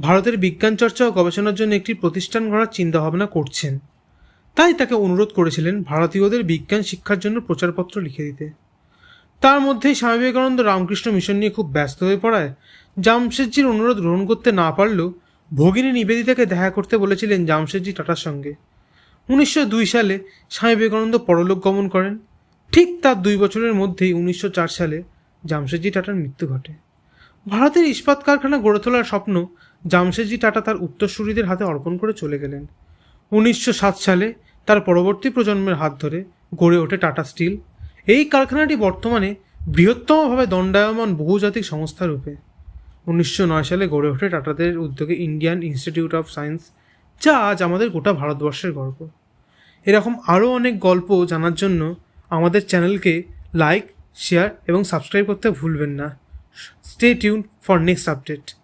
ভারতের বিজ্ঞান চর্চা ও গবেষণার জন্য একটি প্রতিষ্ঠান গড়ার চিন্তাভাবনা করছেন। তাই তাকে অনুরোধ করেছিলেন ভারতীয়দের বিজ্ঞান শিক্ষার জন্য প্রচারপত্র লিখে দিতে। তার মধ্যেই স্বামী বিবেকানন্দ রামকৃষ্ণ মিশন নিয়ে খুব ব্যস্ত হয়ে পড়ায়। জামশেদজির অনুরোধ গ্রহণ করতে না পারলেও ভগিনী নিবেদিতাকে দেখা করতে বলেছিলেন জামশেদজি টাটার সঙ্গে। উনিশশো দুই সালে স্বামী বিবেকানন্দ পরলোক গমন করেন। ঠিক তার দুই বছরের মধ্যেই উনিশশো চার সালে জামশেদজি টাটার মৃত্যু ঘটে। ভারতের ইস্পাত কারখানা গড়ে তোলার স্বপ্ন জামশেদজি টাটা তার উত্তরসূরিদের হাতে অর্পণ করে চলে গেলেন। উনিশশো সাত সালে তার পরবর্তী প্রজন্মের হাত ধরে গড়ে ওঠে টাটা স্টিল। এই কারখানাটি বর্তমানে বৃহত্তমভাবে দণ্ডায়মান বহুজাতিক সংস্থা রূপে। উনিশশো নয় সালে গড়ে ওঠে টাটাদের উদ্যোগে ইন্ডিয়ান ইনস্টিটিউট অফ সায়েন্স, যা আজ আমাদের গোটা ভারতবর্ষের গর্ব। এরকম আরও অনেক গল্প জানার জন্য আমাদের চ্যানেলকে লাইক, শেয়ার এবং সাবস্ক্রাইব করতে ভুলবেন না। Stay tuned for next update.